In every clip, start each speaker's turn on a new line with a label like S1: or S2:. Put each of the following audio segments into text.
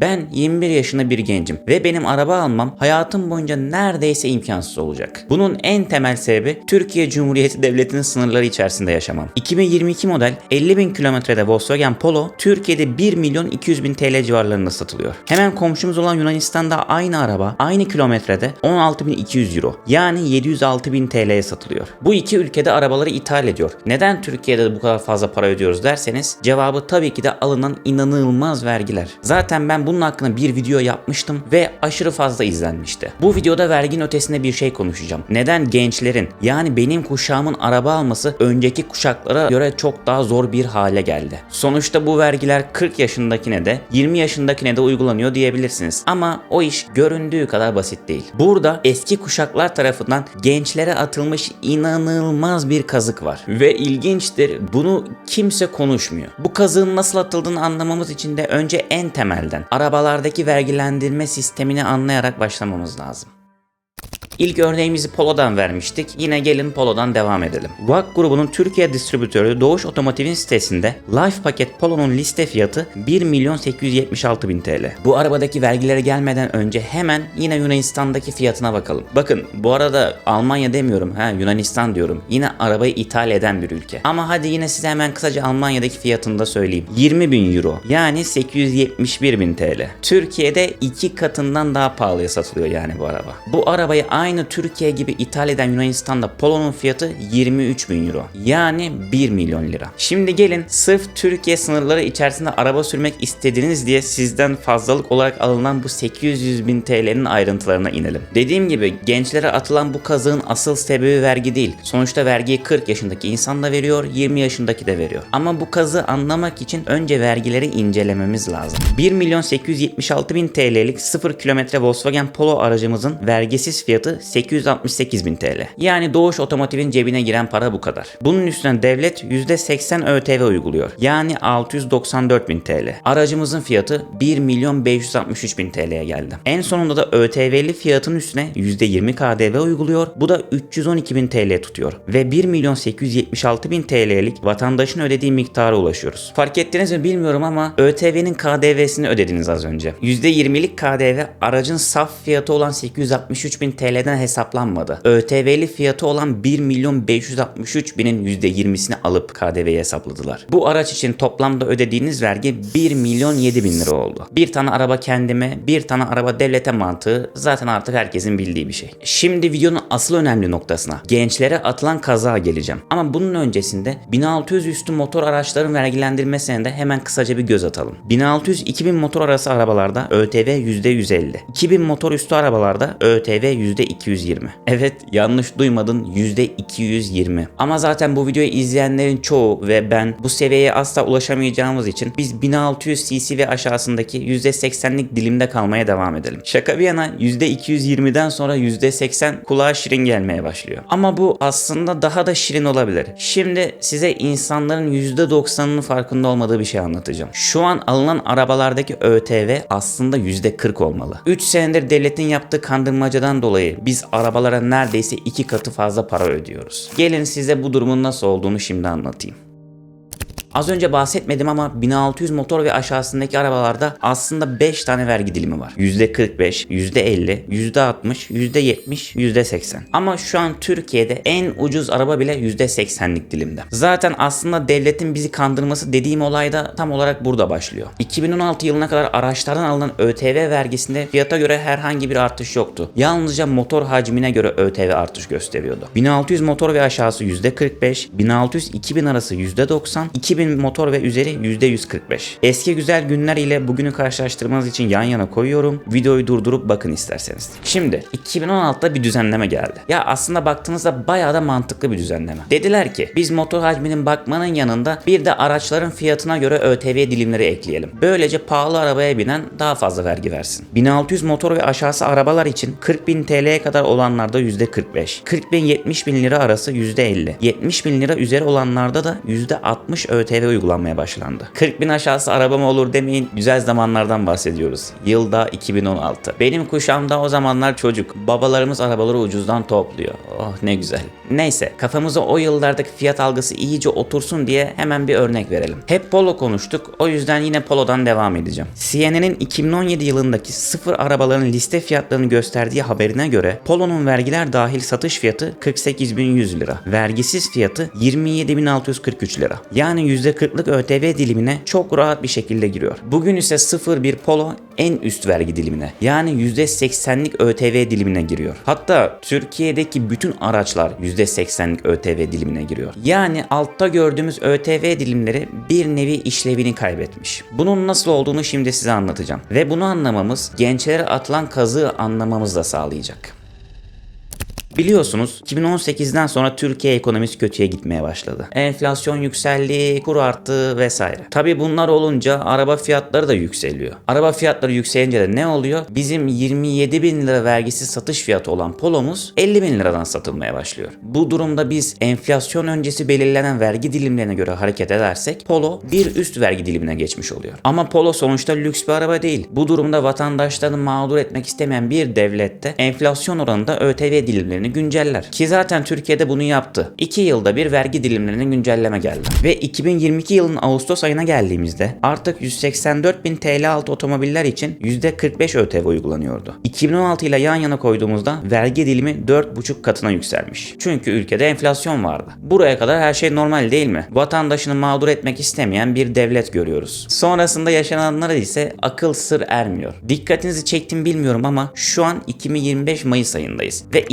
S1: Ben 21 yaşında bir gencim ve benim araba almam hayatım boyunca neredeyse imkansız olacak. Bunun en temel sebebi Türkiye Cumhuriyeti Devleti'nin sınırları içerisinde yaşamam. 2022 model 50 bin kilometrede Volkswagen Polo Türkiye'de 1 milyon 200 bin TL civarlarında satılıyor. Hemen komşumuz olan Yunanistan'da aynı araba aynı kilometrede 16.200 euro yani 706 bin TL'ye satılıyor. Bu iki ülkede arabaları ithal ediyor. Neden Türkiye'de bu kadar fazla para ödüyoruz derseniz cevabı tabii ki de alınan inanılmaz vergiler. Zaten ben bunun hakkında bir video yapmıştım ve aşırı fazla izlenmişti. Bu videoda verginin ötesinde bir şey konuşacağım. Neden gençlerin yani benim kuşağımın araba alması önceki kuşaklara göre çok daha zor bir hale geldi. Sonuçta bu vergiler 40 yaşındakine de 20 yaşındakine de uygulanıyor diyebilirsiniz. Ama o iş göründüğü kadar basit değil. Burada eski kuşaklar tarafından gençlere atılmış inanılmaz bir kazık var. Ve ilginçtir bunu kimse konuşmuyor. Bu kazığın nasıl atıldığını anlamamız için de önce en temelden arabalardaki vergilendirme sistemini anlayarak başlamamız lazım. İlk örneğimizi Polo'dan vermiştik. Yine gelin Polo'dan devam edelim. VAK grubunun Türkiye distribütörü Doğuş Otomotiv'in sitesinde Life Paket Polo'nun liste fiyatı 1 milyon 876 bin TL. Bu arabadaki vergilere gelmeden önce hemen yine Yunanistan'daki fiyatına bakalım. Bakın bu arada Almanya demiyorum ha Yunanistan diyorum. Yine arabayı ithal eden bir ülke. Ama hadi yine size hemen kısaca Almanya'daki fiyatını da söyleyeyim. 20 bin euro yani 871 bin TL. Türkiye'de iki katından daha pahalıya satılıyor yani bu araba. Bu arabayı aynı Türkiye gibi ithal eden Yunanistan'da Polo'nun fiyatı 23 bin euro. Yani 1 milyon lira. Şimdi gelin sırf Türkiye sınırları içerisinde araba sürmek istediniz diye sizden fazlalık olarak alınan bu 800 bin TL'nin ayrıntılarına inelim. Dediğim gibi gençlere atılan bu kazığın asıl sebebi vergi değil. Sonuçta vergiyi 40 yaşındaki insan da veriyor, 20 yaşındaki de veriyor. Ama bu kazığı anlamak için önce vergileri incelememiz lazım. 1 milyon 876 bin TL'lik 0 kilometre Volkswagen Polo aracımızın vergisiz fiyatı 868 bin TL. Yani Doğuş Otomotiv'in cebine giren para bu kadar. Bunun üstüne devlet %80 ÖTV uyguluyor. Yani 694 bin TL. Aracımızın fiyatı 1 milyon 563 bin TL'ye geldi. En sonunda da ÖTV'li fiyatın üstüne %20 KDV uyguluyor. Bu da 312 bin TL tutuyor. Ve 1 milyon 876 bin TL'lik vatandaşın ödediği miktara ulaşıyoruz. Fark ettiniz mi bilmiyorum ama ÖTV'nin KDV'sini ödediniz az önce. %20'lik KDV aracın saf fiyatı olan 863 bin TL'den hesaplanmadı. ÖTV'li fiyatı olan 1 milyon 563 binin %20'sini alıp KDV'ye hesapladılar. Bu araç için toplamda ödediğiniz vergi 1 milyon 7 bin lira oldu. Bir tane araba kendime, bir tane araba devlete mantığı zaten artık herkesin bildiği bir şey. Şimdi videonun asıl önemli noktasına, gençlere atılan kaza geleceğim. Ama bunun öncesinde 1600 üstü motor araçların vergilendirmesine de hemen kısaca bir göz atalım. 1600-2000 motor arası arabalarda ÖTV %150. 2000 motor üstü arabalarda ÖTV %220. Evet yanlış duymadın %220. Ama zaten bu videoyu izleyenlerin çoğu ve ben bu seviyeye asla ulaşamayacağımız için biz 1600 cc ve aşağısındaki %80'lik dilimde kalmaya devam edelim. Şaka bir yana %220'den sonra %80 kulağa şirin gelmeye başlıyor. Ama bu aslında daha da şirin olabilir. Şimdi size insanların %90'ının farkında olmadığı bir şey anlatacağım. Şu an alınan arabalardaki ÖTV aslında %40 olmalı. 3 senedir devletin yaptığı kandırmacadan dolayı biz arabalara neredeyse iki katı fazla para ödüyoruz. Gelin size bu durumun nasıl olduğunu şimdi anlatayım. Az önce bahsetmedim ama 1600 motor ve aşağısındaki arabalarda aslında 5 tane vergi dilimi var. %45, %50, %60, %70, %80. Ama şu an Türkiye'de en ucuz araba bile %80'lik dilimde. Zaten aslında devletin bizi kandırması dediğim olay da tam olarak burada başlıyor. 2016 yılına kadar araçlardan alınan ÖTV vergisinde fiyata göre herhangi bir artış yoktu. Yalnızca motor hacmine göre ÖTV artış gösteriyordu. 1600 motor ve aşağısı %45, 1600-2000 arası %90, 2000 motor ve üzeri %145. Eski güzel günler ile bugünü karşılaştırmanız için yan yana koyuyorum. Videoyu durdurup bakın isterseniz. Şimdi 2016'da bir düzenleme geldi. Ya aslında baktığınızda bayağı da mantıklı bir düzenleme. Dediler ki biz motor hacminin bakmanın yanında bir de araçların fiyatına göre ÖTV dilimleri ekleyelim. Böylece pahalı arabaya binen daha fazla vergi versin. 1600 motor ve aşağısı arabalar için 40 bin TL'ye kadar olanlarda %45. 40 bin 70 bin lira arası %50. 70 bin lira üzeri olanlarda da %60 ÖTV uygulanmaya başlandı. 40 bin aşağısı araba mı olur demeyin güzel zamanlardan bahsediyoruz. Yılda 2016. Benim kuşağımda o zamanlar çocuk. Babalarımız arabaları ucuzdan topluyor. Oh ne güzel. Neyse kafamıza o yıllardaki fiyat algısı iyice otursun diye hemen bir örnek verelim. Hep Polo konuştuk o yüzden yine Polo'dan devam edeceğim. CNN'in 2017 yılındaki sıfır arabaların liste fiyatlarını gösterdiği haberine göre Polo'nun vergiler dahil satış fiyatı 48.100 lira. Vergisiz fiyatı 27.643 lira. Yani %40'lık ÖTV dilimine çok rahat bir şekilde giriyor. Bugün ise sıfır bir Polo en üst vergi dilimine yani %80'lik ÖTV dilimine giriyor. Hatta Türkiye'deki bütün araçlar %80'lik ÖTV dilimine giriyor. Yani altta gördüğümüz ÖTV dilimleri bir nevi işlevini kaybetmiş. Bunun nasıl olduğunu şimdi size anlatacağım. Ve bunu anlamamız gençlere atılan kazığı anlamamız da sağlayacak. Biliyorsunuz 2018'den sonra Türkiye ekonomisi kötüye gitmeye başladı. Enflasyon yükseldi, kur arttı vesaire. Tabi bunlar olunca araba fiyatları da yükseliyor. Araba fiyatları yükselince de ne oluyor? Bizim 27 bin lira vergisiz satış fiyatı olan Polo'muz 50 bin liradan satılmaya başlıyor. Bu durumda biz enflasyon öncesi belirlenen vergi dilimlerine göre hareket edersek Polo bir üst vergi dilimine geçmiş oluyor. Ama Polo sonuçta lüks bir araba değil. Bu durumda vatandaşlarını mağdur etmek istemeyen bir devlette enflasyon oranında ÖTV dilimlerini günceller. Ki zaten Türkiye'de bunu yaptı. 2 yılda bir vergi dilimlerine güncelleme geldi. Ve 2022 yılının Ağustos ayına geldiğimizde artık 184 bin TL altı otomobiller için %45 ÖTV uygulanıyordu. 2016 ile yan yana koyduğumuzda vergi dilimi 4,5 katına yükselmiş. Çünkü ülkede enflasyon vardı. Buraya kadar her şey normal değil mi? Vatandaşını mağdur etmek istemeyen bir devlet görüyoruz. Sonrasında yaşananlara ise akıl sır ermiyor. Dikkatinizi çektim bilmiyorum ama şu an 2025 Mayıs ayındayız ve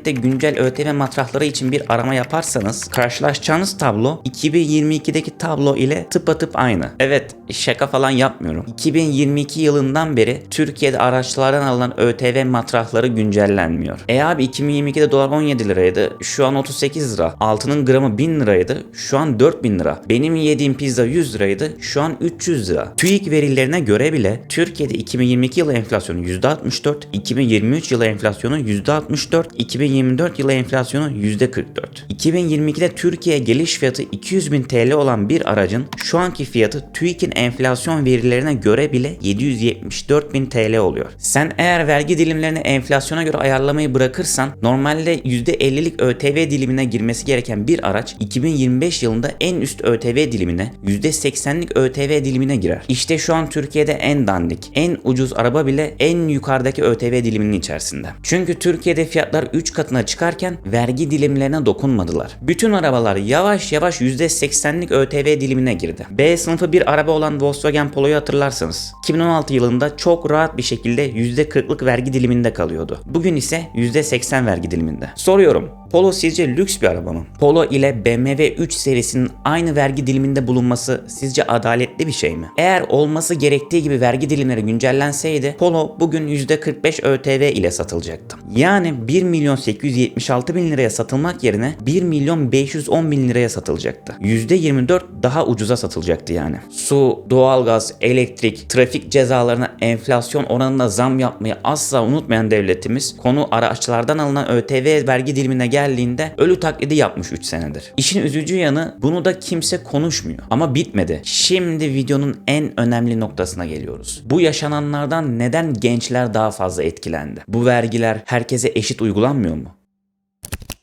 S1: internette güncel ÖTV matrahları için bir arama yaparsanız karşılaşacağınız tablo 2022'deki tablo ile tıpatıp aynı. Evet şaka falan yapmıyorum. 2022 yılından beri Türkiye'de araçlardan alınan ÖTV matrahları güncellenmiyor. E abi 2022'de dolar 17 liraydı. Şu an 38 lira. Altının gramı 1000 liraydı. Şu an 4000 lira. Benim yediğim pizza 100 liraydı. Şu an 300 lira. TÜİK verilerine göre bile Türkiye'de 2022 yılı enflasyonu %64, 2023 yılı enflasyonu %64, 2024 yılı enflasyonu %44. 2022'de Türkiye geliş fiyatı 200 bin TL olan bir aracın şu anki fiyatı TÜİK'in enflasyon verilerine göre bile 774 bin TL oluyor. Sen eğer vergi dilimlerini enflasyona göre ayarlamayı bırakırsan normalde %50'lik ÖTV dilimine girmesi gereken bir araç 2025 yılında en üst ÖTV dilimine %80'lik ÖTV dilimine girer. İşte şu an Türkiye'de en dandik, en ucuz araba bile en yukarıdaki ÖTV diliminin içerisinde. Çünkü Türkiye'de fiyatlar 3 katına çıkarken vergi dilimlerine dokunmadılar. Bütün arabalar yavaş yavaş %80'lik ÖTV dilimine girdi. B sınıfı bir araba olan Volkswagen Polo'yu hatırlarsanız 2016 yılında çok rahat bir şekilde %40'lık vergi diliminde kalıyordu. Bugün ise %80 vergi diliminde. Soruyorum Polo sizce lüks bir araba mı? Polo ile BMW 3 serisinin aynı vergi diliminde bulunması sizce adaletli bir şey mi? Eğer olması gerektiği gibi vergi dilimleri güncellenseydi Polo bugün %45 ÖTV ile satılacaktı. Yani 1 milyon 876 bin liraya satılmak yerine 1 milyon 510 bin liraya satılacaktı. %24 daha ucuza satılacaktı yani. Su, doğalgaz, elektrik, trafik cezalarına enflasyon oranında zam yapmayı asla unutmayan devletimiz konu araçlardan alınan ÖTV vergi dilimine geldiğinde ölü taklidi yapmış 3 senedir. İşin üzücü yanı bunu da kimse konuşmuyor. Ama bitmedi. Şimdi videonun en önemli noktasına geliyoruz. Bu yaşananlardan neden gençler daha fazla etkilendi? Bu vergiler herkese eşit uygulanmıyor mu?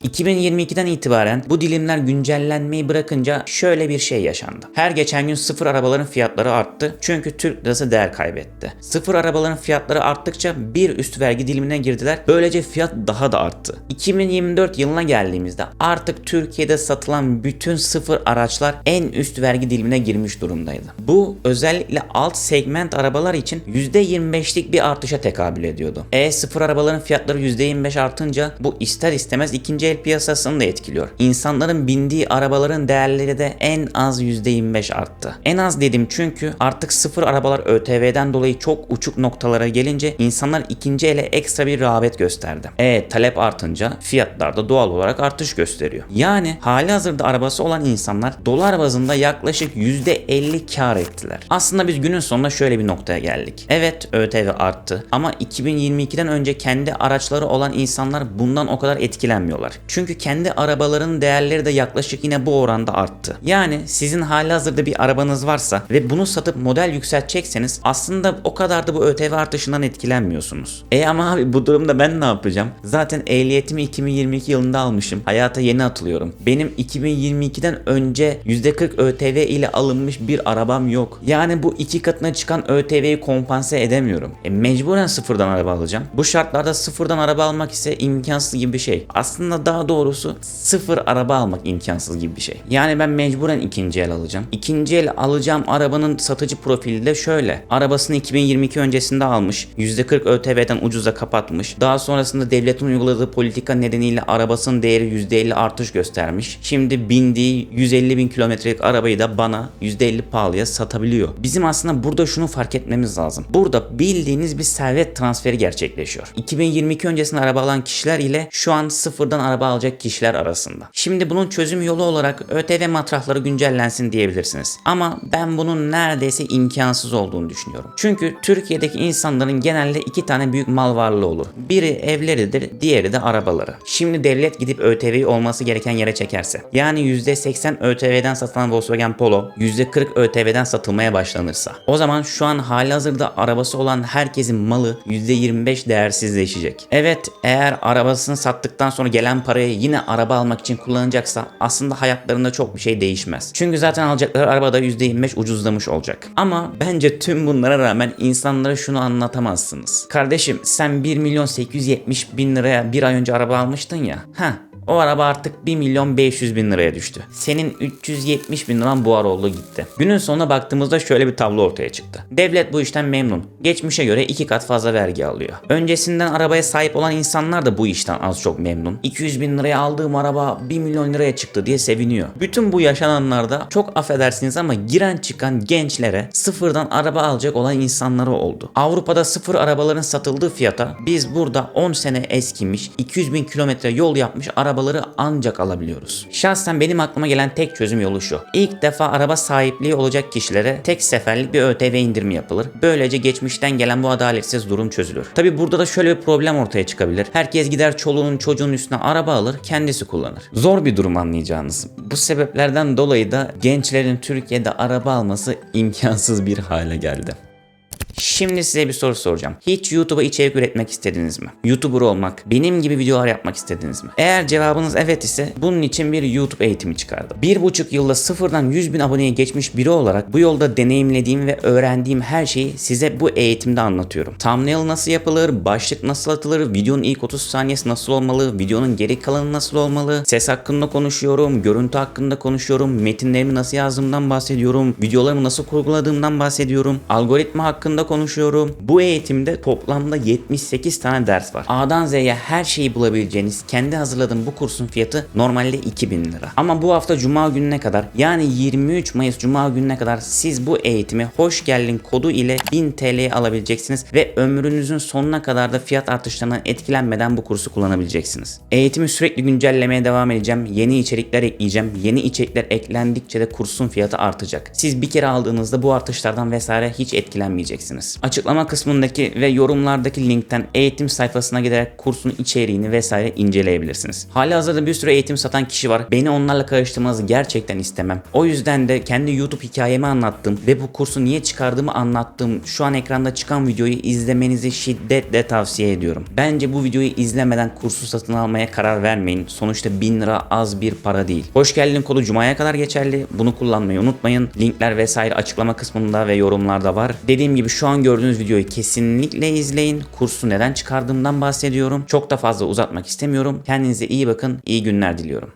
S1: 2022'den itibaren bu dilimler güncellenmeyi bırakınca şöyle bir şey yaşandı. Her geçen gün sıfır arabaların fiyatları arttı çünkü Türk lirası değer kaybetti. Sıfır arabaların fiyatları arttıkça bir üst vergi dilimine girdiler. Böylece fiyat daha da arttı. 2024 yılına geldiğimizde artık Türkiye'de satılan bütün sıfır araçlar en üst vergi dilimine girmiş durumdaydı. Bu özellikle alt segment arabalar için %25'lik bir artışa tekabül ediyordu. E sıfır arabaların fiyatları %25 artınca bu ister istemez ikinci el piyasasını da etkiliyor. İnsanların bindiği arabaların değerleri de en az %25 arttı. En az dedim çünkü artık sıfır arabalar ÖTV'den dolayı çok uçuk noktalara gelince insanlar ikinci ele ekstra bir rağbet gösterdi. E talep artınca fiyatlar da doğal olarak artış gösteriyor. Yani hali hazırda arabası olan insanlar dolar bazında yaklaşık %50 kar ettiler. Aslında biz günün sonunda şöyle bir noktaya geldik. Evet ÖTV arttı ama 2022'den önce kendi araçları olan insanlar bundan o kadar etkilenmiyorlar. Çünkü kendi arabaların değerleri de yaklaşık yine bu oranda arttı. Yani sizin halihazırda bir arabanız varsa ve bunu satıp model yükseltecekseniz aslında o kadar da bu ÖTV artışından etkilenmiyorsunuz. E ama abi bu durumda ben ne yapacağım? Zaten ehliyetimi 2022 yılında almışım. Hayata yeni atılıyorum. Benim 2022'den önce %40 ÖTV ile alınmış bir arabam yok. Yani bu iki katına çıkan ÖTV'yi kompanse edemiyorum. E mecburen sıfırdan araba alacağım. Bu şartlarda sıfırdan araba almak ise imkansız gibi bir şey. Aslında daha doğrusu sıfır araba almak imkansız gibi bir şey. Yani ben mecburen ikinci el alacağım. İkinci el alacağım arabanın satıcı profili de şöyle. Arabasını 2022 öncesinde almış. %40 ÖTV'den ucuza kapatmış. Daha sonrasında devletin uyguladığı politika nedeniyle arabasının değeri %50 artış göstermiş. Şimdi bindiği 150 bin kilometrelik arabayı da bana %50 pahalıya satabiliyor. Bizim aslında burada şunu fark etmemiz lazım. Burada bildiğiniz bir servet transferi gerçekleşiyor. 2022 öncesinde araba alan kişiler ile şu an sıfırdan araba alacak kişiler arasında. Şimdi bunun çözüm yolu olarak ÖTV matrahları güncellensin diyebilirsiniz. Ama ben bunun neredeyse imkansız olduğunu düşünüyorum. Çünkü Türkiye'deki insanların genelde iki tane büyük mal varlığı olur. Biri evleridir, diğeri de arabaları. Şimdi devlet gidip ÖTV'yi olması gereken yere çekerse, yani %80 ÖTV'den satılan Volkswagen Polo, %40 ÖTV'den satılmaya başlanırsa, o zaman şu an halihazırda arabası olan herkesin malı %25 değersizleşecek. Evet, eğer arabasını sattıktan sonra gelen parayı yine araba almak için kullanacaksa aslında hayatlarında çok bir şey değişmez. Çünkü zaten alacakları araba da %25 ucuzlamış olacak. Ama bence tüm bunlara rağmen insanlara şunu anlatamazsınız. Kardeşim sen 1 milyon 870 bin liraya bir ay önce araba almıştın ya. Heh o araba artık 1 milyon 500 bin liraya düştü. Senin 370 bin liran buhar oldu gitti. Günün sonuna baktığımızda şöyle bir tablo ortaya çıktı. Devlet bu işten memnun. Geçmişe göre iki kat fazla vergi alıyor. Öncesinden arabaya sahip olan insanlar da bu işten az çok memnun. 200 bin liraya aldığım araba 1 milyon liraya çıktı diye seviniyor. Bütün bu yaşananlarda çok affedersiniz ama giren çıkan gençlere sıfırdan araba alacak olan insanları oldu. Avrupa'da sıfır arabaların satıldığı fiyata biz burada 10 sene eskimiş 200 bin kilometre yol yapmış arabaları ancak alabiliyoruz. Şahsen benim aklıma gelen tek çözüm yolu şu. İlk defa araba sahipliği olacak kişilere tek seferlik bir ÖTV indirimi yapılır. Böylece geçmişten gelen bu adaletsiz durum çözülür. Tabi burada da şöyle bir problem ortaya çıkabilir. Herkes gider çoluğunun çocuğun üstüne araba alır kendisi kullanır. Zor bir durum anlayacağınız. Bu sebeplerden dolayı da gençlerin Türkiye'de araba alması imkansız bir hale geldi. Şimdi size bir soru soracağım. Hiç YouTube'a içerik üretmek istediniz mi? YouTuber olmak, benim gibi videolar yapmak istediniz mi? Eğer cevabınız evet ise bunun için bir YouTube eğitimi çıkardım. Bir buçuk yılda sıfırdan 100 bin aboneye geçmiş biri olarak bu yolda deneyimlediğim ve öğrendiğim her şeyi size bu eğitimde anlatıyorum. Thumbnail nasıl yapılır, başlık nasıl atılır, videonun ilk 30 saniyesi nasıl olmalı, videonun geri kalanı nasıl olmalı, ses hakkında konuşuyorum, görüntü hakkında konuşuyorum, metinlerimi nasıl yazdığımdan bahsediyorum, videolarımı nasıl kurguladığımdan bahsediyorum, algoritma hakkında konuşuyorum. Bu eğitimde toplamda 78 tane ders var. A'dan Z'ye her şeyi bulabileceğiniz kendi hazırladığım bu kursun fiyatı normalde 2000 lira. Ama bu hafta Cuma gününe kadar yani 23 Mayıs Cuma gününe kadar siz bu eğitimi hoş geldin kodu ile 1000 TL'ye alabileceksiniz ve ömrünüzün sonuna kadar da fiyat artışlarından etkilenmeden bu kursu kullanabileceksiniz. Eğitimi sürekli güncellemeye devam edeceğim. Yeni içerikler ekleyeceğim. Yeni içerikler eklendikçe de kursun fiyatı artacak. Siz bir kere aldığınızda bu artışlardan vesaire hiç etkilenmeyeceksiniz. Açıklama kısmındaki ve yorumlardaki linkten eğitim sayfasına giderek kursun içeriğini vesaire inceleyebilirsiniz. Hali hazırda bir sürü eğitim satan kişi var. Beni onlarla karıştırmanızı gerçekten istemem. O yüzden de kendi YouTube hikayemi anlattım ve bu kursu niye çıkardığımı anlattığım şu an ekranda çıkan videoyu izlemenizi şiddetle tavsiye ediyorum. Bence bu videoyu izlemeden kursu satın almaya karar vermeyin. Sonuçta 1000 lira az bir para değil. Hoş geldin kodu Cuma'ya kadar geçerli. Bunu kullanmayı unutmayın. Linkler vesaire açıklama kısmında ve yorumlarda var. Dediğim gibi şu an gördüğünüz videoyu kesinlikle izleyin. Kursu neden çıkardığımdan bahsediyorum. Çok da fazla uzatmak istemiyorum. Kendinize iyi bakın. İyi günler diliyorum.